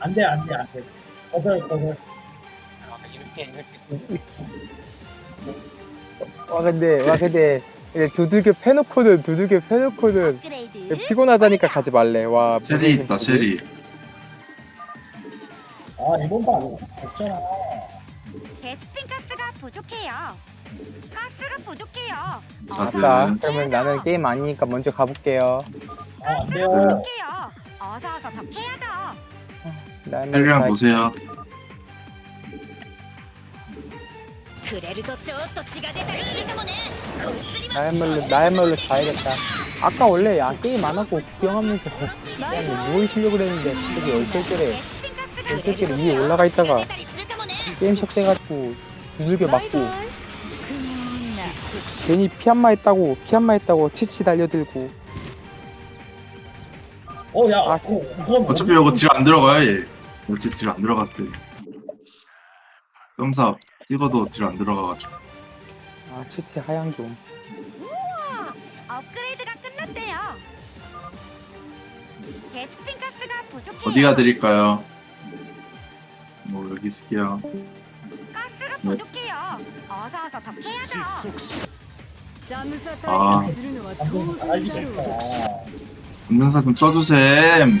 안 돼, 안 돼, 안 돼. 거절, 거절. 아, 이렇게 이렇게 와 근데 와 근데 근데 두들겨 패놓고는 두들겨 패놓고는 업그레이드 피곤하다니까 가지 말래 와 체리 있다 체리 아, 이번 판 없잖아. 베스핀 가스가 부족해요. 가스가 부족해요. 다들 자 그러면 나는 게임 아니니까 먼저 가볼게요 아, 안 가스가 돼요. 부족해요. 어서 어서 더 캐야죠. 나는 체리랑 가- 보세요 くれるとちょっと血が出たりするかもね。こいつに 나야말로 나야말로 자야겠다 아까 원래 야 게임 안 하고 구경하면서 그냥 누워 있으려고 그랬는데 갑자기 얼떨결에 ベスピンガスが 얼떨결에 위에 올라가 있다가 게임 삭제해가지고 두들겨 맞고 괜히 피한마 했다고 피한마 했다고 치치 달려들고 어, 야, 아, 그거, 그건 어차피 이거 딜 안 들어가요 얘 어차피 딜안 들어갔을 때 점사 찍어도 딜 안 들어가가지고 아 치치 하향 좀 업그레이드가 끝났대요. 베스핀 가스가 부족해요. 어디가 드릴까요? 뭐 여기 있을게요 가스가 부족해요. 어서 어서 더 캐야죠. 아 방금 알리고 있어. 전면사 좀 써주셈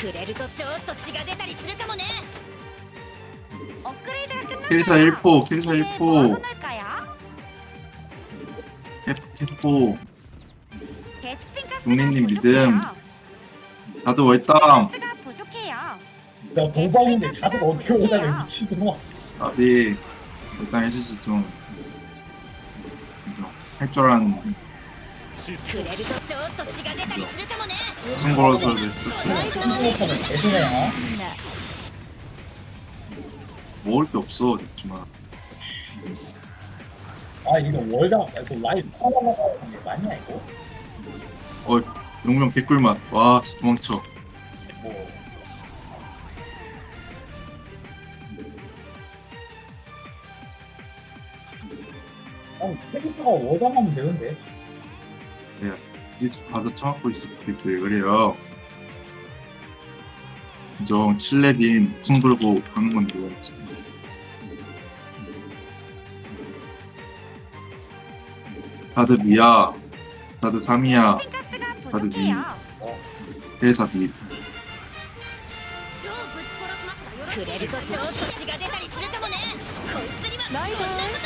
くれるとちょっと血が出たりするかもね。オクレイドが끝났어요. 킬사 1포 킬사 이제 뭐 1포 할까요? 캡포 베스핀 가스가 국민님 부족해요. 믿음. 다들 월땀 가스가 부족해요. 야, 도박인데 자들 어떻게 오다가 미치구나. 아비 일단 해주시 좀할 줄 아는 くれるとちょっと血が出たりするかもね。 무슨 걸어서 됐었어요 신고판은 대신해야. 먹을 게 없어 됐지만 아, 이거 월당, 아, 이거 라이브 하나만 게 맞냐, 이거? 어 용명 개꿀맛 와 도망쳐 뭐. 아니, 캐릭터가 월당하면 되는데. 일찍 받아 처먹고 있을 때왜 그래요 정 7렙인 무슨 불고 가는 건데 왜 그러지? 다들 미야 다들 3이야 ベスピンガスが 다들 部족해요 미 회사 미 くれるとちょっと血が出たりするかもね。こいつにはこんなこと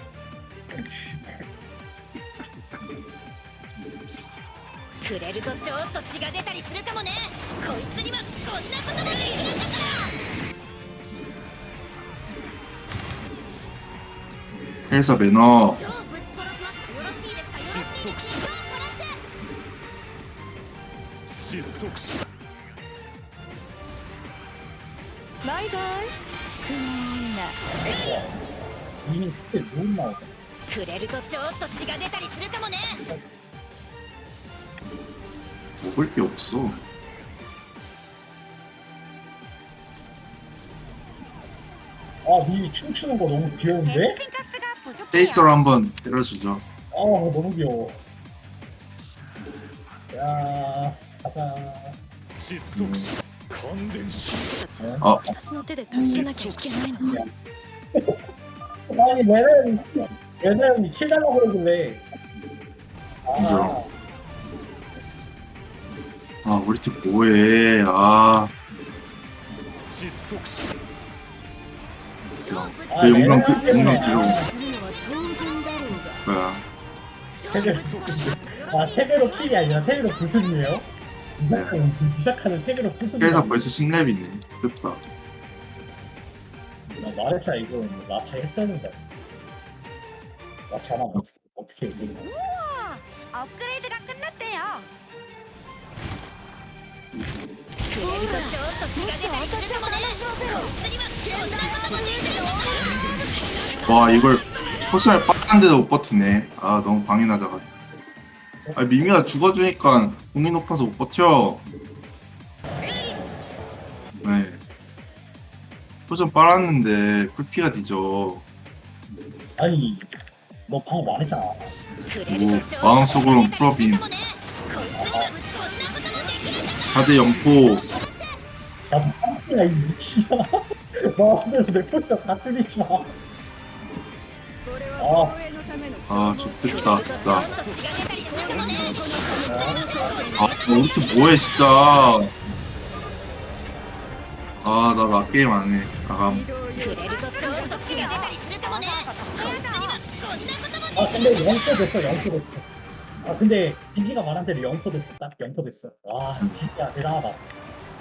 触れるとちょっと血が出たりするかもね。こいつにはこんなことができるんだ。から Quer saber? Não. Bye bye. くれるとちょっと血が出た。りするかもね。 먹을 게 없어 아, 니 춤추는 거 너무 귀여운데? ベスピンガスが부족해요 페이스로 한번 때려주죠 아, 너무 귀여워. 야, 가자. 어 私の手で助けなきゃいけないの。 아니, 얘는, 얘는 킬 달라고 그러길래. 아, 인정. 아 우리 팀 뭐해? 아. 아, 내 용감 끝 용감 뒤로 뭐야? 세배로. 아 세배로 킬이 아니라 세배로 구슬이에요? 이삭하는 세배로 구슬 그래서 벌써 10렙이네. 됐다 나 마차, 이거 마차 했었는데. 마차 하나 어떻게 어떻게 이기는 거야? 업그레이드 ちょっと血が出たりするかもねこいつにはこんなこともできるのか 와 이걸 포션을 빡한데도 못 버티네. 아 너무 방해 나자가지고. 아 미미가 죽어주니까 공이 높아서 못 버텨. 네. 포션 빨았는데 풀피가 뒤져. 아니 너 방금 말했잖아 くれるとちょっと血 뭐 마음속으론 が出たりする 풀업인 かもねこいつにはこんなこともできるんだ 다들 영포 상태야 이 미치야 마음대로 뭐 내 폴짝 다 틀리지 마 아. 아, 좋겠다, 진짜. 아, 우리 팀 뭐해, 진짜. 아, 나 락게임 안 해. 나감. 아 근데 0포 됐어 0포 됐어 아 근데 지지가 말한 대로 0포 됐어 딱 0포 됐어 와 지지야 대단하다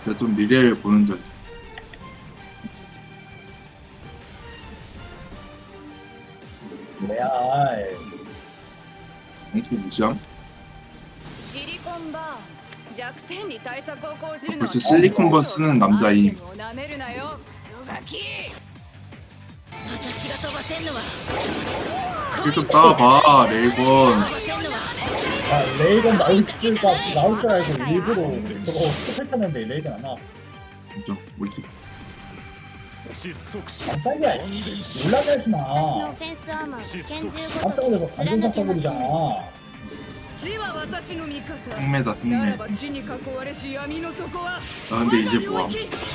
내가 좀 미래를 보는 적 뭐야 아이. 영포 무시함? シリコンバーン弱点に対策を講じるのは 벌써 실리콘버 쓰는 남자임 アイテムを舐めるなよクソガキ私が飛ばせんのは 좀 따봐 레이건 飛ばせんのは 아 레이건 나올 줄 나올 줄 알고 일부러 저거 스펙하는데 레이건 안 나왔어 좀 우리 팀 깜짝이야 놀라게 하지 私の 마 フェンスアーマーは拳銃 깜짝 ご 놀라서 とき貫 관전사 けません 써버리잖아 地は私の味方 생매다 な 생매 らば地に囲われし闇の底は 아 근데 이제 뭐야 全て崩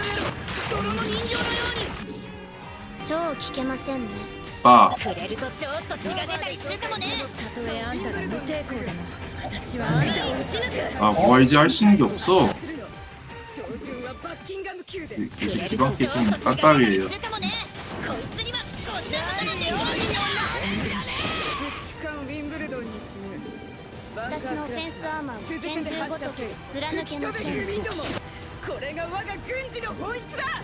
れろ泥の人形のように超聞けませんね 触れるとちょっと血が出たりするかもね。たとえあんたが無抵抗でも私はあんたをち抜く。아はバッキンガムするかこいつにはこんな駆逐艦ウィンブルドンにのフェンスアーマーは拳銃ごと貫けのこれが我が軍事の本質だ。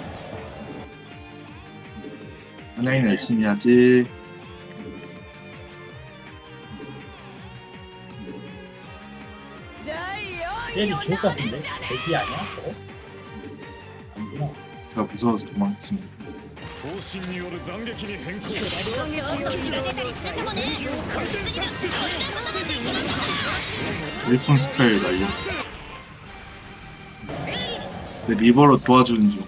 하나인 열심히 하지 얘이 죽을 것 같은데? 대기 아니야 저거? 아니구나 제가 무서워서 도망치는 方針による斬撃に変更ちょっと血が出たりするかもねこいつにはこんなこともできるんだから 일본 스타일 날려 근데 리버로 도와주는 중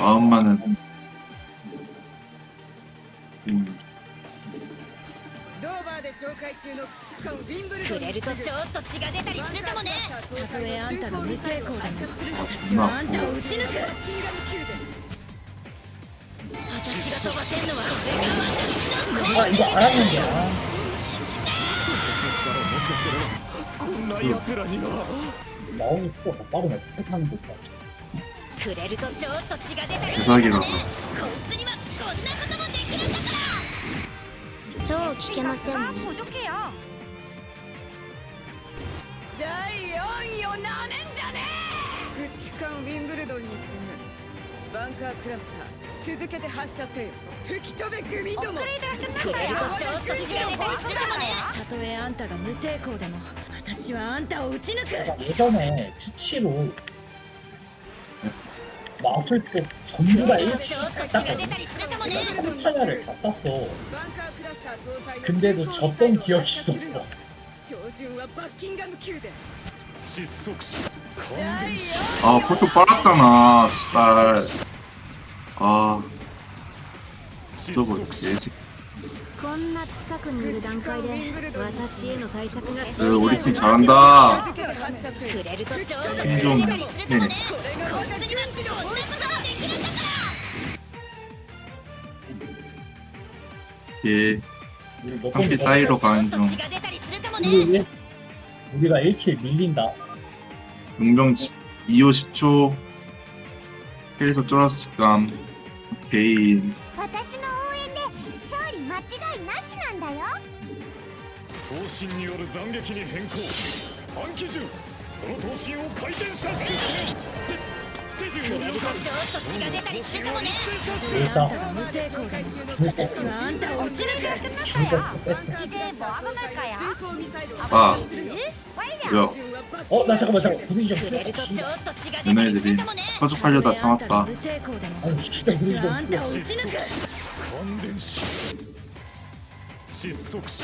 Amanın. うんドーバーで紹介中の駆逐艦ウィンブルドンくれるとちょっと血が出たりするかもねたとえあんたが無抵抗でも私はあんたを撃ち抜く私が飛ばせるのはこれが私の功績だ私の力を持ってすれこんな奴らにはんくれるとちょっと血が出たりするかもね 대박이다 こいつにはこんなこともできるんだから超聞けませんね補助系よ第4位をなめんじゃね駆逐艦ウィンブルドンに次ぐバンカークラスター続けて発射せよ吹き飛べ組どもくれるとちょっと血が出たりするかもねたとえあんたが無抵抗でも私はあんたを撃ち抜く 약간 예전에 치치로 마술법 전부 다 1씩 딱3타냐를 다 땄어. 근데도 졌던 기억이 있었어. 아 포초 빨았잖아 쌀아. 저거 뭐 예식. こんな近くにいる段階で私への対策が 그 우리 팀 잘한다 続けて発射せよくれるとちょうど 팀 違 좀 ったりするかもね 네. これが我が軍事の本質だ 예 우리 몇 함께 번째 사이로 ちょっ 가는 と 중 血が出たりするかもね 우리 우리가 1킬 밀린다. 용병 2호 10초 헬에서 쫄아서 직감 개인 私の 身による斬撃に変更暗記銃その刀身を回転射出する手手順を了くれるとちょっ解と血が出たりするかもね 일단 無抵抗だも 진짜 私はあんたを撃ち抜く 진짜 뺐어. 이제 뭐 하고 갈까요? 巡航ミサイルを 아 発射するよ 뭐야 順はバッ 어, 나 잠깐만 잠깐. 분위기 좀 くれる 풀어. とちょっと血が出たりするかもね 허죽하려다 참았다 無抵抗でも 아니 진짜 분위기 私 좀 はあんたを 풀어. 撃ち抜く感電死窒息死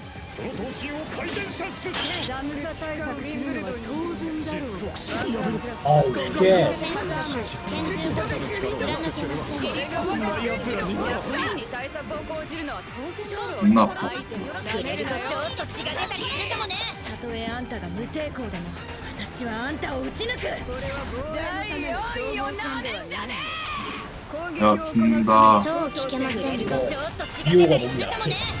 その闘神を回転射出せラムサ対策するのは当然だろうがあっけえ拳銃ごとに貫けますそれが我が国の奴に対策を講じるのは当然だろうが相手もくれるとちょっと血が出たりするかもねたとえあんたが無抵抗でも私はあんたを撃ち抜くこれは防衛のための消耗戦ではない攻撃を行うため超聞けませんよ。ちょっと血が出たりするかもね。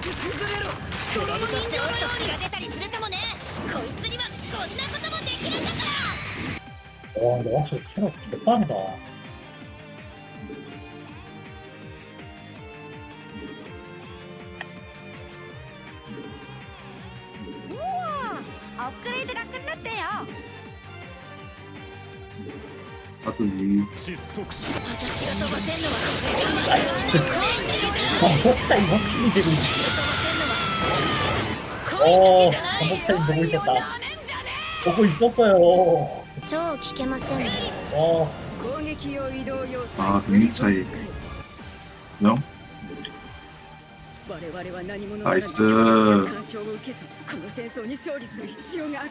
崩子供にのょっと血が出たりするかもね。こいつにはこんなこともできるんだからおおうそれキャラつけたんだうわアップグレードが来るんだってよ。あとね。私が飛ばせんのはこれが魔法隊も死んでる。おお、魔っちゃ。ここ一つよ。超聞けません。おお。攻撃を移動用。ああ、めっちゃい。我々は何者もない。ナ。干渉を受けず、この戦争に勝利する必要がある。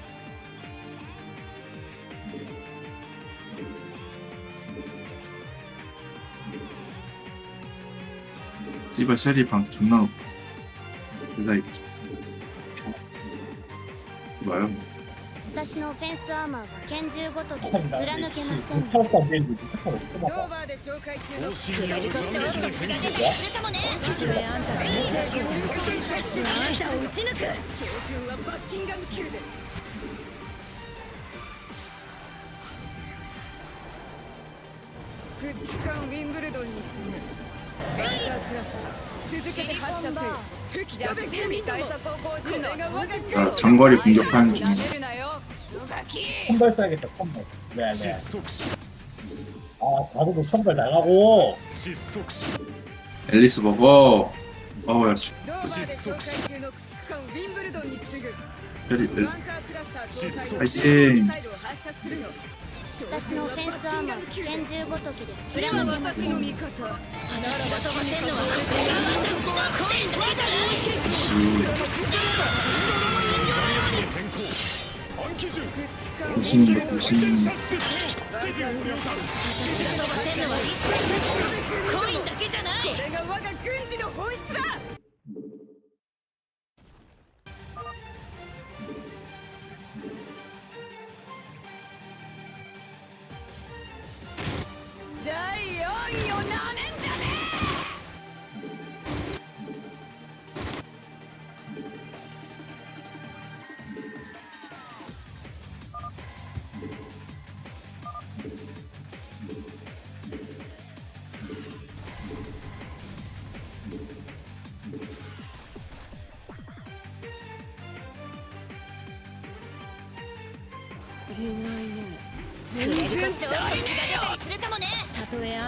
씨발 쉐리 방 존나 높아 대다 이거 봐요 私のオフェンスアーマーは拳銃ごときで 아니, 나 貫けません 못 참았다 안 되는데 잠깐 ド 어떡하나 ーバーで紹介中の同心によベルる斬トちょっと撃に変更血が出たりするかもね私はあんたが無敵を私はあんたを撃ち抜く将軍はバッキンガム宮殿駆逐艦ウィンブルドンに次ぐ 아, 장거리 공격하는 중. 선발 써야겠다 선발 네네 아 나도 선발 나가고 앨리스 버거. 어우 야 씨. 同盟で紹介中の駆逐艦ウィンブルドンに次ぐ 앨리- バンカークラスター搭載のミサイルを発射するよ私のオフェンスアーマーは拳銃。ごときで裏は貫けませんあなたが飛ばせんのはコインだけじゃない変更暗記銃駆逐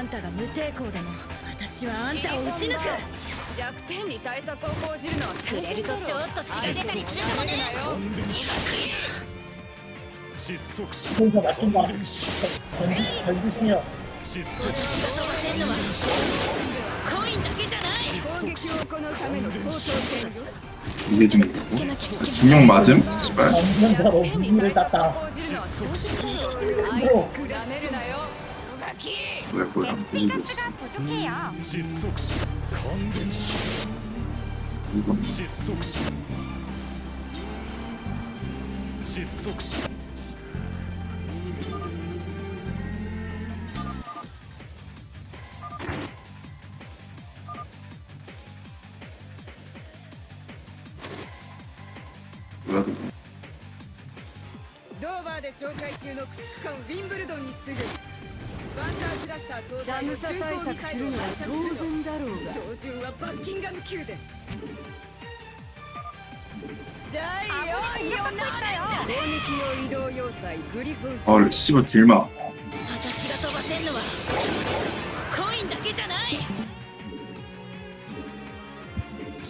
んたが無抵抗でも私はあんたを撃ち抜く弱点に対策を講じるのはくれるとちょっと血が出たりするかもね窒息死 혼자 맞춘다 感電死 전지 전지승이야 窒息死私が飛ばせんのはコインだけじゃない攻撃を行うための相当権力 이게 좀 중형 맞음? 씨발 그래 뭐야 무슨 소스 부족해 요. 지속시 강등시 지속시 지속시 紹介中の駆逐艦ウィンブルドンに次ぐバンカークラスター搭載の巡航ミサイルを発射するのだろう照準はバッキンガム宮殿第4位をなめんじゃね攻撃用移動要塞グリフォン 아 씨발 길막 私が飛ばせんのはコインだけじゃない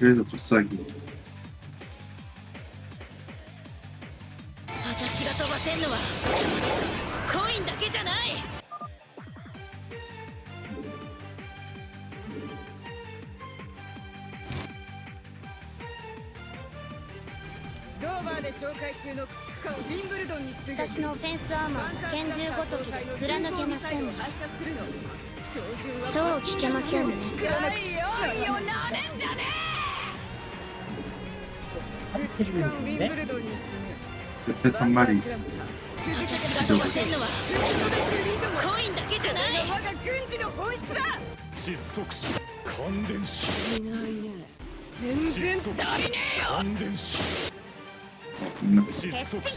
Beleza, por sangue. ウィンブルドンに。たまりす。るだけじゃないし感電いないね全然足りねえよ感電し感電し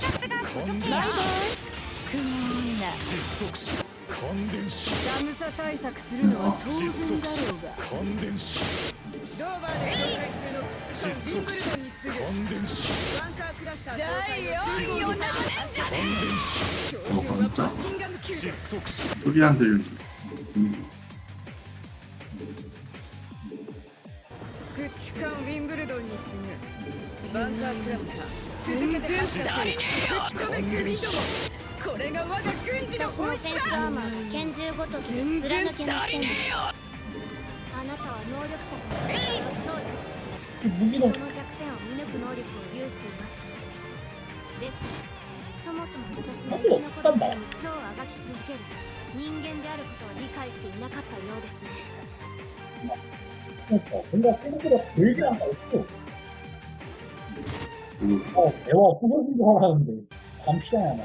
感電寒さ対策するのは当然だろうが感電ドーバーで感電死バンカークラスター搭載の4位をなめんじゃね感電死え照準はバッキンガム宮窒殿息死 소리 안 들리는 음, 駆逐艦ウィンブルドンに次ぐ バンカークラスター続けて発射せよ吹き飛べ組どもこれが我が軍事の私の本質センスアーマーは拳銃ごときで全貫然けません足りねえよあなたは能力者として무기동 その弱点を見抜く 能力を有していましたですがそもそも私の生き残るために超あがき続ける人間であることを理解していなかったようですね 그러니까 뭔가 생각보다 길게 한다 했어. 그리고 어, 대화 부서진 줄 알았는데 반피잖아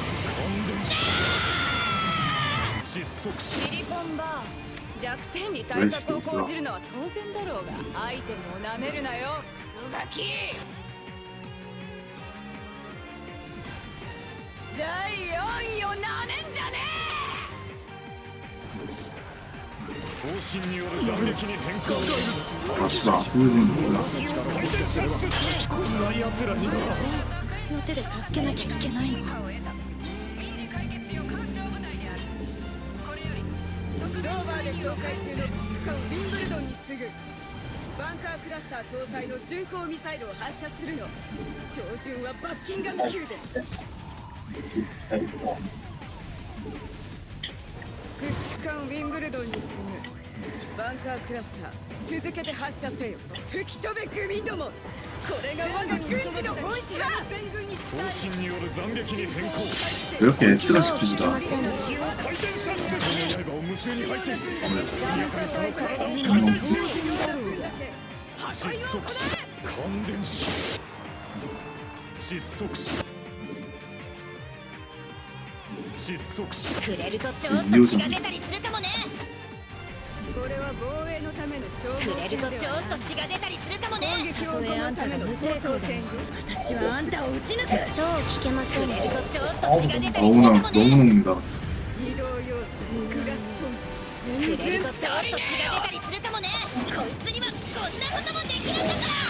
即死シリコンバー弱点に対策を講じるのは当然だろうがアイテムをなめるなよ。クソガキ。第4位をなめんじゃねえ。方針による斬撃に変換。私だ風神だこんな奴らには私の手で助けなきゃいけないの。ローバーで紹介中の駆逐艦ウィンブルドンに次ぐ。バンカークラスター搭載の巡航ミサイルを発射するの。照準はバッキンガム宮殿駆逐艦ウィンブルドンに次ぐ。バンカークラスター続けて発射せよ吹き飛べ組どもこれが我が軍事の本質だ全軍に伝方え針による斬撃に変更 왜 이렇게 S가 超聞け 시키지다. ません れるとちょっと血が出たりするかもねこれは防衛のための消耗くれるとちょっと血が出たりするかもね攻撃を行うための抵抗戦よ私はあんたを撃ち抜く超聞けませんくれねるとちょっと血が出たりする 너무나, かも 너무 ね 녹는다. 移動要素クラストンくれるとちょっと血が出たりするかもねこいつにはこんなこともできるんだから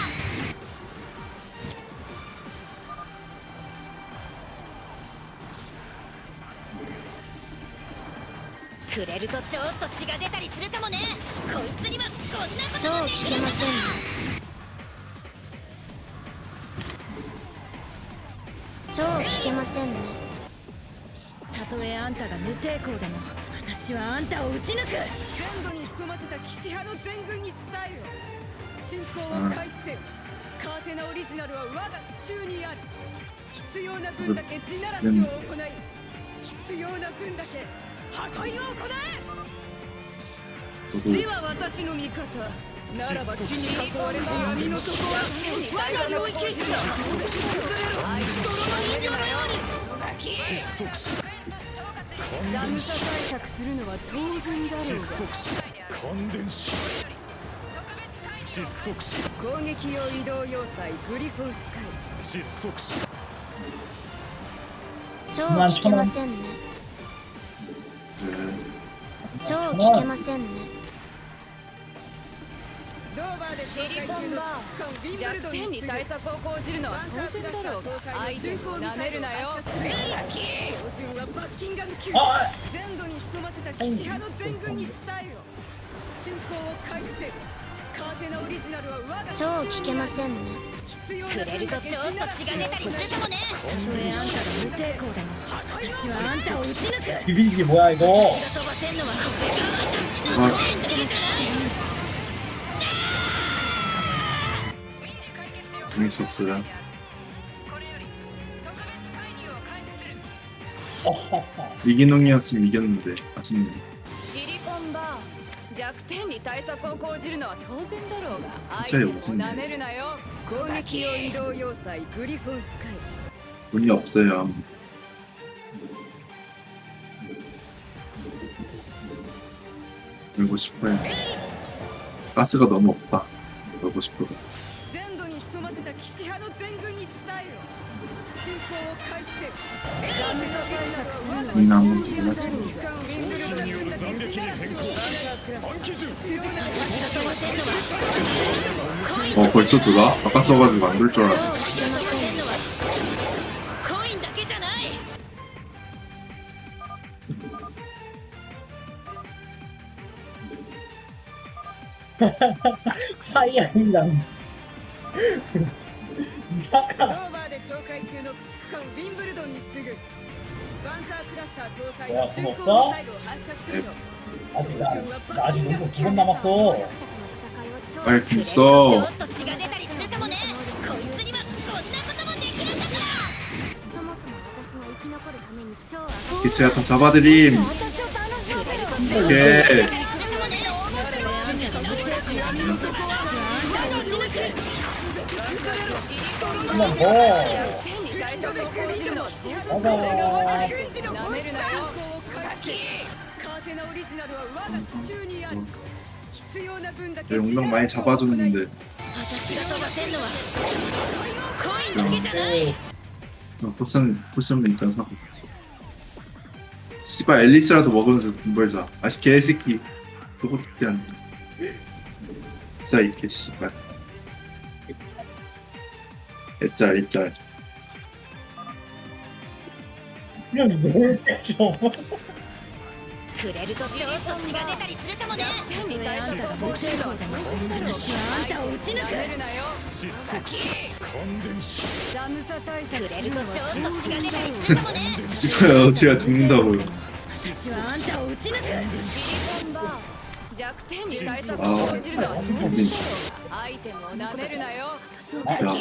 くれるとちょっと血が出たりするかもね。こいつにはこんなこと超もできる聞けませんね。超聞けませんね。たとえあんたが無抵抗でも私はあんたを撃ち抜く。全土に潜ませた騎士派の全軍に伝えよ。進行を開始せよ。カーテナオリジナルは我が手中にある。必要な分だけ地ならしを行い必要な分だけ破壊を行え。地は私の味方ならば地に囲われた闇の底は我が領域崩れろ泥の人のように失速し対策する。のは当然だろうが攻撃用移動要塞グリフォンスカイ。失速効きませんね。超聞けませんねドーバーで紹介中の弱点に対策を講じるのは当然だろうが相手を舐めるなよ。標準はバッキンガムに潜ませた騎士派の全軍に伝えよ。進行を開始せよ。カーテナオリジナルは我が超聞けませんね必要なくれるとちょっと血が出たりするかもねたとえあんたが無抵抗でも私はあんたを撃ち抜く 비비기 뭐야 이거? 飛ばせんのはこれから 아, 재밌었어요. 어허허. 이기능이었으면 이겼는데 아쉽네. 弱点に対策を講じるのは当然だろうが相手をなめるなよ。攻撃用移動要塞グリフォンスカイ돈 없어 요. 놀고 싶어 요. 가스가 너무 없 다. 놀고 싶어 요. らずを暗記銃必要な 어 벌써 들어가? 아까 써가지고 안 될 줄 알았네. コインだけじゃない 사이아이랑 だかドらーバーで紹介中の駆 逐艦ウィンブルドンに次ぐバンカークラスター搭載の巡航ミサイルを発射するよ 아직 나, 나 아직 너무 두번 남았어. 빨리 ちょ 김써. っと血が出たりするかもねこいつにはこんなこともできるんだからそもそも私が生き残るために超上がっ 기체야 다 잡아드림. 오케이. 今もう 내 용명 많이 잡아줬는데. 어, 포션 포션도 일단 사고. 씨발 앨리스라도 먹으면서 돈 벌자. 아씨 개새끼. 그것도 안돼. 진짜 이렇게 씨발. 애짤 애짤. 그냥 뭘 뺏겨. くれるとちょっと血が出たりするかもね手に対しての防衛度は私はあんたを撃ち抜くなめるなよ窒息感電死ラムサ対策くれるとちょっと血が出たりするかもね 씨발 제가 죽는다고요. 私はあんたを撃ち抜く弱点に対策を 아 講じるのは 근데 アイテムをなめるなよ야